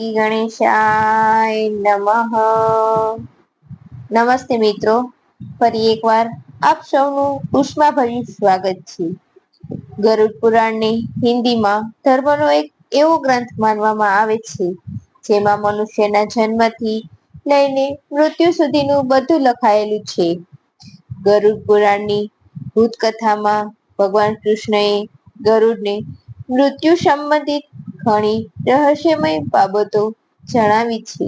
ગણેશાય નમઃ. નમસ્તે મિત્રો, ફરી એકવાર આપ સૌનું ઉષ્માભર્યું સ્વાગત છે. ગરુડ પુરાણને હિન્દીમાં ધર્મનો એક એવો ગ્રંથ માનવામાં આવે છે, જેમાં મનુષ્યના જન્મથી લઈને મૃત્યુ સુધીનું બધું લખાયેલું છે. ગરુડ પુરાણની ભૂતકથામાં ભગવાન કૃષ્ણએ ગરુડને મૃત્યુ સંબંધિત ઘણી રહસ્યમય બાબતો જણાવી છે.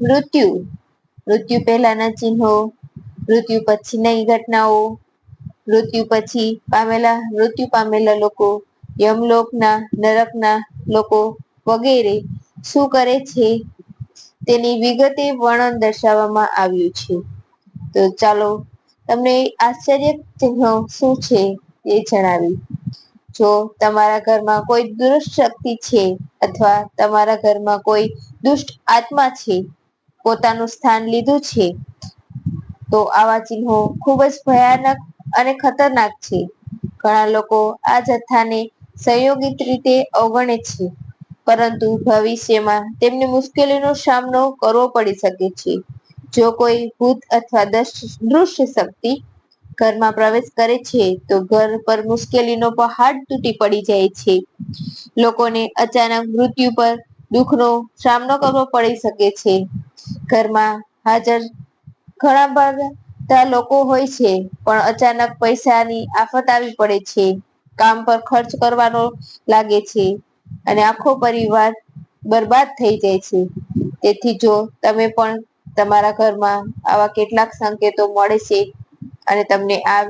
મૃત્યુ. મૃત્યુ પહેલાના ચિહ્નો. મૃત્યુ પછીની ઘટનાઓ. મૃત્યુ પછી પામેલા, મૃત્યુ પામેલા લોકો, યમલોકના, નરકના લોકો વગેરે શું કરે છે? તેની વિગતે વર્ણન દર્શાવવામાં આવ્યું છે. તો ચાલો તમને આશ્ચર્ય ચિહ્નો શું છે એ જણાવી. જો તમારા ઘરમાં કોઈ દુષ્ટ શક્તિ છે અથવા તમારા ઘરમાં કોઈ દુષ્ટ આત્મા છે, પોતાનું સ્થાન લીધું છે, તો આવા ચિહ્નો ખૂબ જ ભયાનક અને ખતરનાક છે. ઘણા લોકો આ જથ્થાને સંયોગિત રીતે અવગણે છે, પરંતુ ભવિષ્યમાં તેમને મુશ્કેલીનો સામનો કરવો પડી શકે છે. જો કોઈ ભૂત અથવા દૃશ્ય શક્તિ ઘરમાં પ્રવેશ કરે છે, તો ઘર પર મુશ્કેલીનો પહાડ તૂટી પડી જાય છે. લોકોને અચાનક મૃત્યુ પર દુઃખનો સામનો કરવો પડી શકે છે. ઘરમાં હાજર ઘણા બધા લોકો હોય છે, પણ અચાનક પૈસાની આફત આવી પડે છે. કામ પર ખર્ચ કરવાનો લાગે છે અને આખો પરિવાર બરબાદ થઈ જાય છે. તેથી જો તમે પણ તમારા ઘરમાં આવા કેટલાક સંકેતો મળે છે અને તમને આ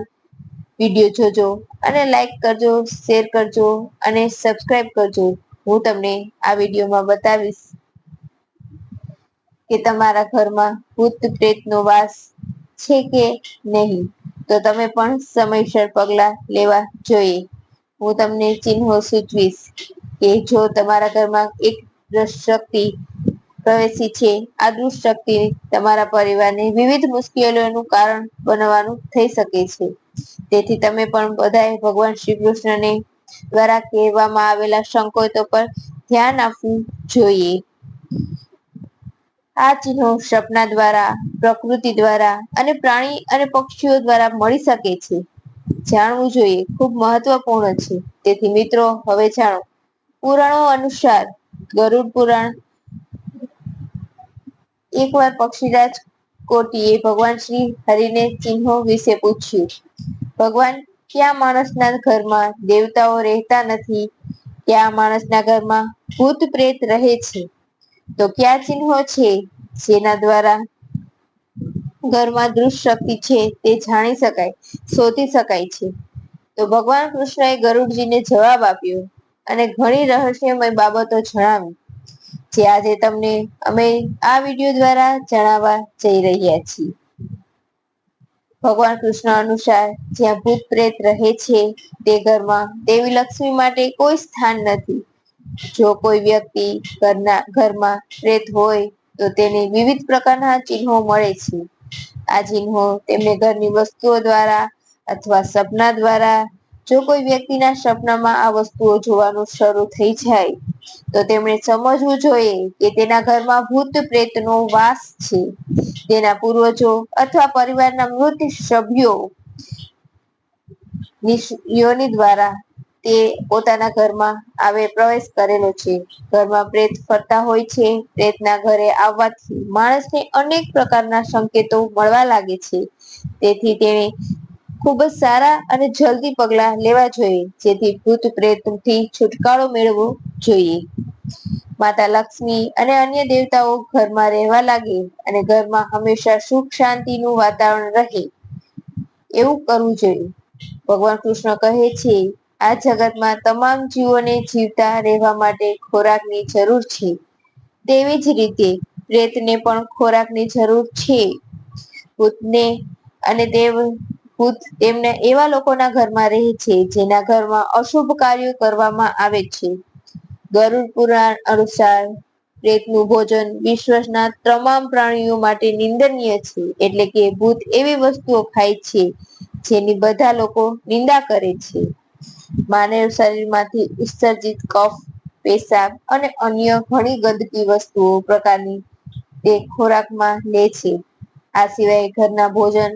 વીડિયો જોજો અને લાઈક કરજો શેર કરજો અને સબસ્ક્રાઇબ કરજો. હું તમને આ વિડીયોમાં બતાવીશ કે તમારા ઘરમાં ભૂત પ્રેતનો વાસ છે કે નહીં. તો તમે પણ સમયસર પગલા લેવા જોઈએ. હું તમને ચિહ્નો સૂચવીશ કે જો તમારા ઘરમાં એક શક્તિ પ્રવેશી છે આ દુષ્ટશક્તિ તમારા પરિવારને વિવિધ મુશ્કેલીઓનું કારણ બનવાનું થઈ શકે છે. તેથી તમે પણ બધાએ ભગવાન શ્રી કૃષ્ણને દ્વારા કહેવામાં આવેલા સંકેતો પર ધ્યાન આપવું જોઈએ. આ ચિહ્નો સપના દ્વારા, પ્રકૃતિ દ્વારા અને પ્રાણી અને પક્ષીઓ દ્વારા મળી શકે છે. જાણવું જોઈએ, ખૂબ મહત્વપૂર્ણ છે. તેથી મિત્રો, હવે જાણો. પુરાણો અનુસાર ગરુડ પુરાણ એકવાર પક્ષીરાજ કોટીએ ભગવાન શ્રી હરિને ચિહ્નો વિશે પૂછ્યું, ભગવાન, ક્યાં માણસના ઘરમાં દેવતાઓ રહેતા નથી? ક્યાં માણસના ઘરમાં ભૂત પ્રેત રહે છે? તો ક્યાં ચિહ્નો છે જેના દ્વારા ઘરમાં દૃશ્ય શક્તિ છે તે જાણી શકાય, શોધી શકાય છે? તો ભગવાન કૃષ્ણએ ગરુડજીને જવાબ આપ્યો અને ઘણી રહસ્યમય બાબતો જણાવી. જે આજે તમને અમે આ વીડિયો દ્વારા જણાવવા જઈ રહ્યા છીએ. ભગવાન કૃષ્ણ અનુસાર જ્યાં ભૂત પ્રેત રહે છે, તે ઘરમાં દેવી લક્ષ્મી માટે કોઈ સ્થાન નથી. જો કોઈ વ્યક્તિ ઘરના, ઘરમાં પ્રેત હોય, તો તેને વિવિધ પ્રકારના ચિહ્નો મળે છે. આ ચિહ્નો તેમને ઘરની વસ્તુઓ દ્વારા અથવા સપના દ્વારા જો કોઈ વ્યક્તિના સપનામાં આ વસ્તુઓ જોવાનું શરૂ થઈ જાય, તો તેમણે સમજવું જોઈએ કે તેના ઘરમાં ભૂત પ્રેતનો વાસ છે. તેના પૂર્વજો અથવા પરિવારના મૃત સભ્યો યોની દ્વારા તે પોતાના ઘરમાં આવે પ્રવેશ કરેલો છે. ઘરમાં પ્રેત ફરતા હોય છે. પ્રેતના ઘરે આવવાથી માણસને અનેક પ્રકારના સંકેતો મળવા લાગે છે. તેથી તેણે ખૂબ જ સારા અને જલ્દી પગલા લેવા જોઈએ. જેથી ભૂત પ્રેતથી છુટકારો મેળવવો જોઈએ. માતા લક્ષ્મી અને અન્ય દેવતાઓ ઘરમાં રહેવા લાગે અને ઘરમાં હંમેશા સુખ શાંતિનું વાતાવરણ રહે એવું કરવું જોઈએ. ભગવાન કૃષ્ણ કહે છે, આ જગતમાં તમામ જીવોને જીવતા રહેવા માટે ખોરાકની જરૂર છે. તેવી જ રીતે પ્રેતને પણ ખોરાકની જરૂર છે. ભૂતને અને દેવ ભૂત તેમના એવા લોકોના ઘરમાં રહે છે, જેના ઘરમાં અશુભ કાર્યો કરવામાં આવે છે. ગરુડ પુરાણ અનુસાર પ્રેતનું ભોજન વિશ્વના તમામ પ્રાણીઓ માટે નિંદનીય છે, એટલે કે ભૂત એવી વસ્તુઓ ખાય છે, જેની બધા લોકો નિંદા કરે છે. માનવ શરીરમાંથી ઉત્સર્જિત કફ, પેશાબ અને અન્ય ઘણી ગંદકી વસ્તુઓ પ્રકારની તે ખોરાકમાં લે છે. આ સિવાય ઘરના ભોજન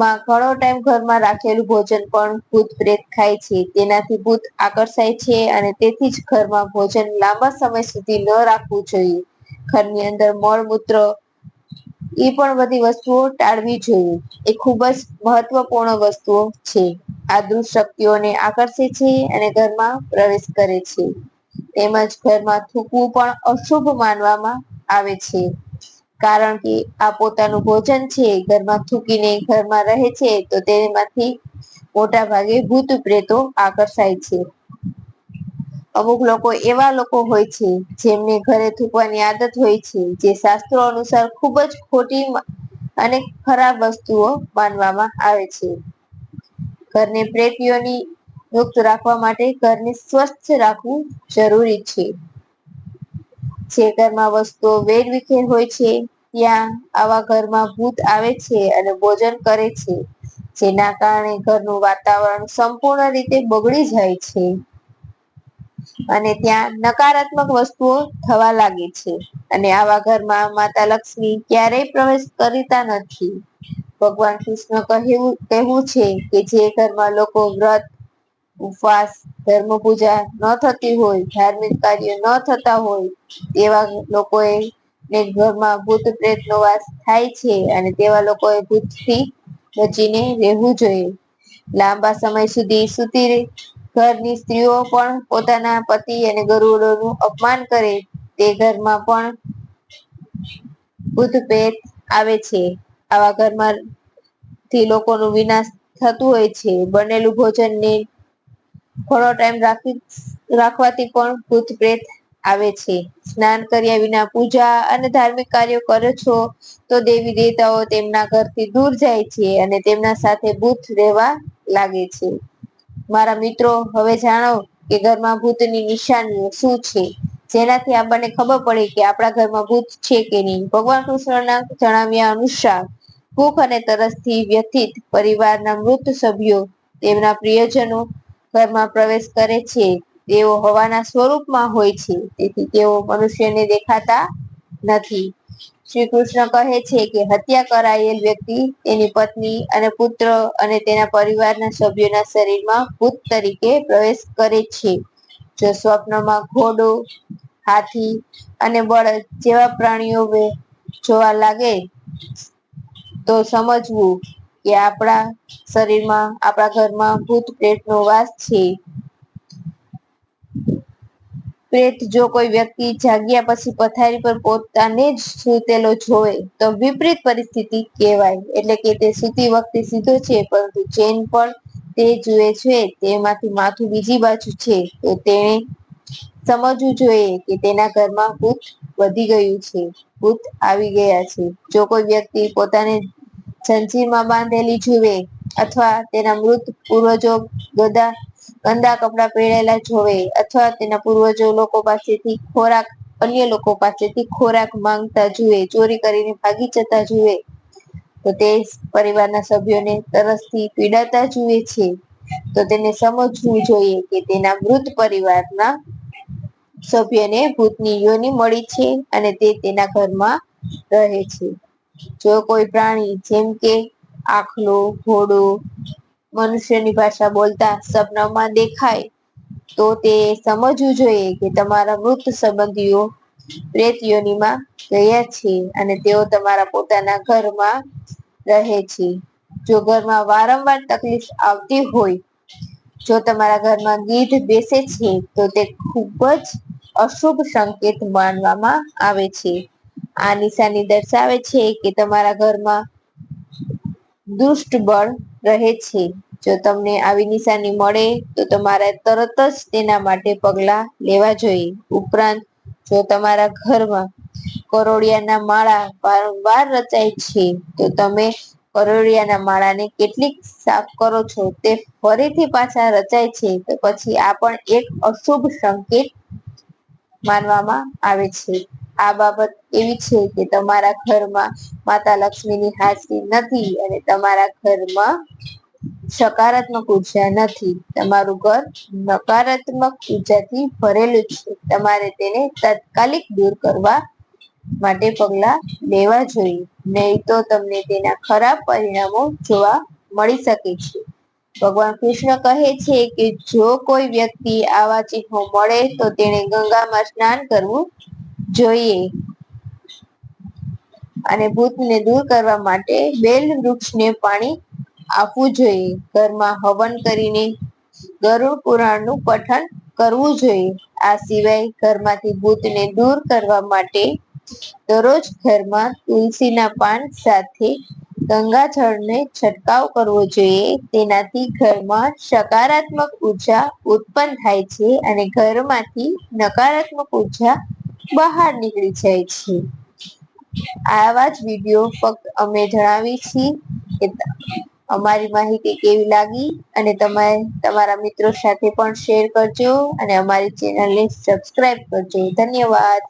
માં ઘણો ટાઈમ ઘરમાં રાખેલું ભોજન પણ ભૂત પ્રેત ખાય છે. તેનાથી ભૂત આકર્ષાય છે અને તેથી જ ઘરમાં ભોજન લાંબા સમય સુધી ન રાખવું જોઈએ. ઘરની અંદર મળમૂત્ર એ પણ બધી વસ્તુઓ ટાળવી જોઈએ. એ ખૂબ જ મહત્વપૂર્ણ વસ્તુઓ છે. આ દુઃશક્તિઓને આકર્ષે છે અને ઘરમાં પ્રવેશ કરે છે. તેમજ ઘરમાં થૂકવું પણ અશુભ માનવામાં આવે છે. કારણ કે આ પોતાનું ભોજન છે, ઘરમાં થૂકીને ઘરમાં રહે છે, તો તેમાંથી મોટા ભાગે ભૂત પ્રેતો આકર્ષાય છે. અમુક લોકો એવા લોકો હોય છે, જેમને ઘરે થૂકવાની આદત હોય છે, જે શાસ્ત્રો અનુસાર ખૂબ જ ખોટી અને ખરાબ વસ્તુઓ માનવામાં આવે છે. ઘરને પ્રેતીઓની મુક્ત રાખવા માટે ઘરને સ્વસ્થ રાખવું જરૂરી છે. જે ઘરમાં વસ્તુઓ વેરવિખેર હોય છે, ત્યાં આવા ઘરમાં ભૂત આવે છે અને ભોજન કરે છે, જેના કારણે ઘરનું વાતાવરણ સંપૂર્ણ રીતે બગડી જાય છે. અને ત્યાં નકારાત્મક વસ્તુઓ થવા લાગે છે અને આવા ઘરમાં માતા લક્ષ્મી ક્યારેય પ્રવેશ કરતા નથી. ભગવાન કૃષ્ણ કહેવું કહેવું છે કે જે ઘરમાં લોકો વ્રત ઉપવાસ ધર્મ પૂજા ન થતી હોય, ધાર્મિક કાર્ય ન થતા હોય, તેવા લોકોએ ને ઘરમાં ભૂત પ્રેત નો વાસ થાય છે અને તેવા લોકોએ ભૂતથી બચીને રહેવું જોઈએ. લાંબા સમય સુધી સુતી ઘરની સ્ત્રીઓ પણ પોતાના પતિ અને ગરુડોનું અપમાન કરે, તે ઘરમાં પણ ભૂત પ્રેત આવે છે. આવા ઘરમાં થી લોકોનું વિનાશ થતું હોય છે. બનેલું ભોજન થોડો ટાઈમ રાખી, રાખવાથી પણ ભૂત પ્રેત આવે છે. સ્નાન કર્યા વિના પૂજા અને ધાર્મિક કાર્યો કરો છો, તો દેવી દેવતાઓ તેમના ઘરથી દૂર જાય છે અને તેમના સાથે ભૂત રહેવા લાગે છે. મારા મિત્રો, હવે જાણો કે ઘરમાં ભૂતની નિશાનીઓ શું છે? જેનાથી આપણને ખબર પડે કે આપણા ઘરમાં ભૂત છે કે નહીં. ભગવાન કૃષ્ણના જણાવ્યા અનુસાર, ભૂખ અને તરસથી વ્યથિત પરિવારના મૃત સભ્યો તેમના પ્રિયજનો ઘરમાં પ્રવેશ કરે છે, તેઓ હવાના સ્વરૂપમાં હોય છે, તેથી તેઓ મનુષ્યને દેખાતા નથી. શ્રી કૃષ્ણ કહે છે કે હત્યા કરાયેલ વ્યક્તિ તેની પત્ની અને પુત્ર અને તેના પરિવારના સભ્યોના શરીરમાં ભૂત તરીકે પ્રવેશ કરે છે. જો સ્વપ્નમાં ઘોડો, હાથી અને બળદ જેવા પ્રાણીઓ જોવા લાગે તો સમજવું કે આપણા શરીરમાં, આપણા ઘરમાં ભૂત પ્રેત નો વાસ છે. પ્રેત જો કોઈ વ્યક્તિ જાગ્યા પછી પથારી પર પોતાને જ સૂતેલો જોવે, તો વિપરીત પરિસ્થિતિ કહેવાય. એટલે કે તે સૂતી વખતે સીધો છે, પરંતુ ચેન પણ તે જુએ છે, તેમાંથી માથું બીજી બાજુ છે. તો તેને સમજવું જોઈએ કે તેના ઘરમાં ભૂત વધી ગયું છે, ભૂત આવી ગયા છે. જો કોઈ વ્યક્તિ પોતાને જંજીરમાં બાંધેલી જુએ અથવા તેના મૃત પૂર્વજો ગદા, ગંદા કપડા પહેરેલા જોવે અથવા તેના પૂર્વજો લોકો પાસેથી ખોરાક, અન્ય લોકો પાસેથી ખોરાક માંગતા જુએ, ચોરી કરીને ભાગી જતા જુએ. તો તે પરિવારના સભ્યોને તરસથી પીડાતા જુએ છે. તો તેને સમજવું જોઈએ કે તેના મૃત પરિવારના સભ્યને ભૂતની યોની મળી છે અને તે તેના ઘરમાં રહે છે. જો કોઈ પ્રાણી જેમ કે આખલો, ઘોડો, મનુષ્યની ભાષા બોલતા સપનામાં દેખાય, તો તે સમજવું જોઈએ કે તમારા મૃત સંબંધીઓ પ્રેતયોનીમાં ગયા છે અને તેઓ તમારા પોતાના ઘરમાં રહે છે. જો ઘરમાં વારંવાર તકલીફ આવતી હોય, જો તમારા ઘરમાં ગીધ બેસે છે, તો તે ખૂબ જ અશુભ સંકેત માનવામાં આવે છે. આ નિશાની દર્શાવે છે કે તમારા ઘરમાં દુષ્ટ બળ રહે છે. જો તમને આવી નિશાની મળે, તો તમારે તરત જ તેના માટે પગલા લેવા જોઈએ. ઉપરાંત, જો તમારા ઘરમાં કરોળિયાના માળા વારંવાર રચાય છે, તો તમે કરોળિયાના માળાને કેટલીક સાફ કરો છો તે ફરીથી પાછા રચાય છે, તો પછી આ પણ એક અશુભ સંકેત માનવામાં આવે છે. આ બાબત એવી છે કે તમારા ઘરમાં માતા લક્ષ્મીની હાજરી નથી અને તમારા ઘરમાં સકારાત્મક ઊર્જા નથી. તમારું ઘર નકારાત્મક ઉર્જાથી ભરેલું છે. તમારે તેને તાત્કાલિક દૂર કરવા માટે પગલા લેવા જોઈએ. નહીં તો તમને તેના ખરાબ પરિણામો જોવા મળી શકે છે. ભગવાન કૃષ્ણ કહે છે કે જો કોઈ વ્યક્તિ આવા ચિહ્નો મળે તો તેણે ગંગામાં સ્નાન કરવું જોઈએ. અને ભૂતને દૂર કરવા માટે બેલ વૃક્ષને પાણી આપવું જોઈએ. ઘરમાં હવન કરીને ગરુડ પુરાણનું પઠન કરવું જોઈએ. આ સિવાય ઘરમાંથી ભૂતને દૂર કરવા માટે દરરોજ ઘરમાં તુલસીના પાન સાથે ગંગાજળને છંટકાવ કરવો જોઈએ. તેનાથી ઘરમાં સકારાત્મક ઊર્જા ઉત્પન્ન થાય છે અને ઘરમાંથી નકારાત્મક ઊર્જા બહાર નીકળી જાય છે. આવા જ વીડિયો ફક્ત અમે જણાવી છીએ કે અમારી માહિતી કેવી લાગી અને તમે તમારા મિત્રો સાથે પણ શેર કરજો અને અમારી ચેનલને સબસ્ક્રાઇબ કરજો. ધન્યવાદ.